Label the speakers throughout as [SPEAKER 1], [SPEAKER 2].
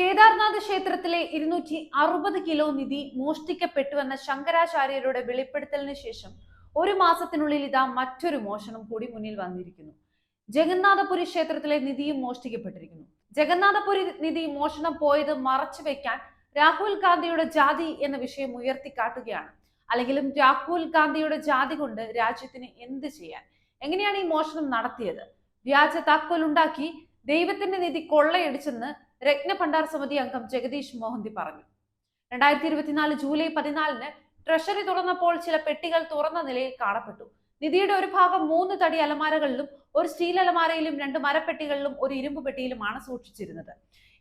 [SPEAKER 1] കേദാർനാഥ് ക്ഷേത്രത്തിലെ ഇരുന്നൂറ്റി അറുപത് കിലോ നിധി മോഷ്ടിക്കപ്പെട്ടുവെന്ന ശങ്കരാചാര്യരുടെ വെളിപ്പെടുത്തലിന് ശേഷം ഒരു മാസത്തിനുള്ളിൽ ഇതാ മറ്റൊരു മോഷണം കൂടി മുന്നിൽ വന്നിരിക്കുന്നു. ജഗന്നാഥപുരി ക്ഷേത്രത്തിലെ നിധിയും മോഷ്ടിക്കപ്പെട്ടിരിക്കുന്നു. ജഗന്നാഥപുരി നിധി മോഷണം പോയത് മറച്ചു വെക്കാൻ രാഹുൽ ഗാന്ധിയുടെ ജാതി എന്ന വിഷയം ഉയർത്തിക്കാട്ടുകയാണ്. അല്ലെങ്കിലും രാഹുൽ ഗാന്ധിയുടെ ജാതി കൊണ്ട് രാജ്യത്തിന് എന്ത് ചെയ്യാൻ? എങ്ങനെയാണ് ഈ മോഷണം നടത്തിയത്? വ്യാജ താക്കോൽ ഉണ്ടാക്കി ദൈവത്തിന്റെ നിധി കൊള്ളയടിച്ചെന്ന് രത്നഭണ്ഡാർ സമിതി അംഗം ജഗദീഷ് മോഹന്തി പറഞ്ഞു. രണ്ടായിരത്തി ഇരുപത്തിനാല് ജൂലൈ പതിനാലിന് ട്രഷറി തുറന്നപ്പോൾ ചില പെട്ടികൾ തുറന്ന നിലയിൽ കാണപ്പെട്ടു. നിധിയുടെ ഒരു ഭാഗം മൂന്ന് തടി അലമാരകളിലും ഒരു സ്റ്റീൽ അലമാരയിലും രണ്ട് മരപ്പെട്ടികളിലും ഒരു ഇരുമ്പ് പെട്ടിയിലുമാണ് സൂക്ഷിച്ചിരുന്നത്.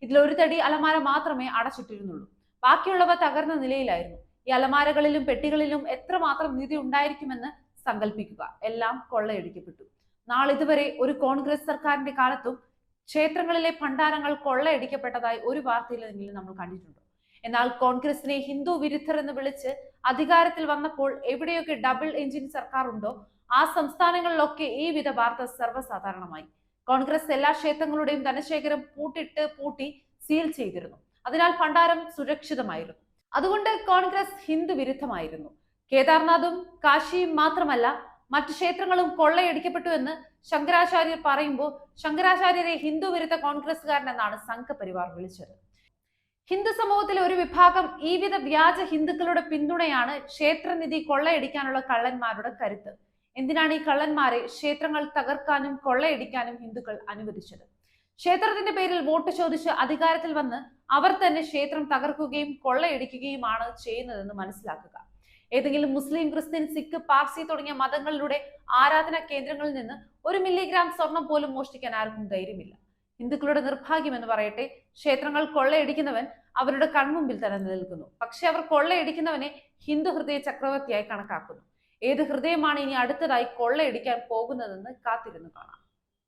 [SPEAKER 1] ഇതിൽ ഒരു തടി അലമാര മാത്രമേ അടച്ചിട്ടിരുന്നുള്ളൂ. ബാക്കിയുള്ളവ തകർന്ന നിലയിലായിരുന്നു. ഈ അലമാരകളിലും പെട്ടികളിലും എത്രമാത്രം നിധി ഉണ്ടായിരിക്കുമെന്ന് സങ്കല്പിക്കുക എല്ലാം കൊള്ളയടിക്കപ്പെട്ടു. നാളിതുവരെ ഒരു കോൺഗ്രസ് സർക്കാരിന്റെ കാലത്തും ക്ഷേത്രങ്ങളിലെ ഭണ്ഡാരങ്ങൾ കൊള്ളയടിക്കപ്പെട്ടതായി ഒരു വാർത്തയിലെങ്കിലും നമ്മൾ കണ്ടിട്ടുണ്ട്. എന്നാൽ കോൺഗ്രസിനെ ഹിന്ദു വിരുദ്ധർ എന്ന് വിളിച്ച് അധികാരത്തിൽ വന്നപ്പോൾ എവിടെയൊക്കെ ഡബിൾ എഞ്ചിൻ സർക്കാർ ഉണ്ടോ ആ സംസ്ഥാനങ്ങളിലൊക്കെ ഈ വിധ വാർത്ത സർവസാധാരണമായി. കോൺഗ്രസ് എല്ലാ ക്ഷേത്രങ്ങളുടെയും ധനശേഖരം പൂട്ടിട്ട് പൂട്ടി സീൽ ചെയ്തിരുന്നു. അതിനാൽ ഭണ്ഡാരം സുരക്ഷിതമായിരുന്നു. അതുകൊണ്ട് കോൺഗ്രസ് ഹിന്ദു വിരുദ്ധമായിരുന്നു. കേദാർനാഥും കാശിയും മാത്രമല്ല മറ്റു ക്ഷേത്രങ്ങളും കൊള്ളയടിക്കപ്പെട്ടു എന്ന് ശങ്കരാചാര്യർ പറയുമ്പോൾ ശങ്കരാചാര്യരെ ഹിന്ദു വിരുദ്ധ കോൺഗ്രസ്സുകാരൻ എന്നാണ് സംഘപരിവാർ വിളിച്ചത്. ഹിന്ദു സമൂഹത്തിലെ ഒരു വിഭാഗം ഈ വിധ വ്യാജ ഹിന്ദുക്കളുടെ പിന്തുണയാണ് ക്ഷേത്രനിധി കൊള്ളയടിക്കാനുള്ള കള്ളന്മാരുടെ കരുത്ത്. എന്തിനാണ് ഈ കള്ളന്മാരെ ക്ഷേത്രങ്ങൾ തകർക്കാനും കൊള്ളയടിക്കാനും ഹിന്ദുക്കൾ അനുവദിച്ചത്? ക്ഷേത്രത്തിന്റെ പേരിൽ വോട്ട് ചോദിച്ച് അധികാരത്തിൽ വന്ന് അവർ തന്നെ ക്ഷേത്രം തകർക്കുകയും കൊള്ളയടിക്കുകയുമാണ് ചെയ്യുന്നതെന്ന് മനസ്സിലാക്കുക. ഏതെങ്കിലും മുസ്ലിം ക്രിസ്ത്യൻ സിഖ് പാർസി തുടങ്ങിയ മതങ്ങളിലൂടെ ആരാധന കേന്ദ്രങ്ങളിൽ നിന്ന് ഒരു മില്ലിഗ്രാം സ്വർണം പോലും മോഷ്ടിക്കാൻ ആർക്കും ധൈര്യമില്ല. ഹിന്ദുക്കളുടെ നിർഭാഗ്യം എന്ന് പറയട്ടെ ക്ഷേത്രങ്ങൾ കൊള്ളയടിക്കുന്നവൻ അവരുടെ കൺമുമ്പിൽ തന്നെ നിൽക്കുന്നു പക്ഷെ അവർ കൊള്ളയടിക്കുന്നവനെ ഹിന്ദു ഹൃദയ ചക്രവർത്തിയായി കണക്കാക്കുന്നു. ഏത് ഹൃദയമാണ് ഇനി അടുത്തതായി കൊള്ളയടിക്കാൻ പോകുന്നതെന്ന് കാത്തിരുന്നു കാണാം.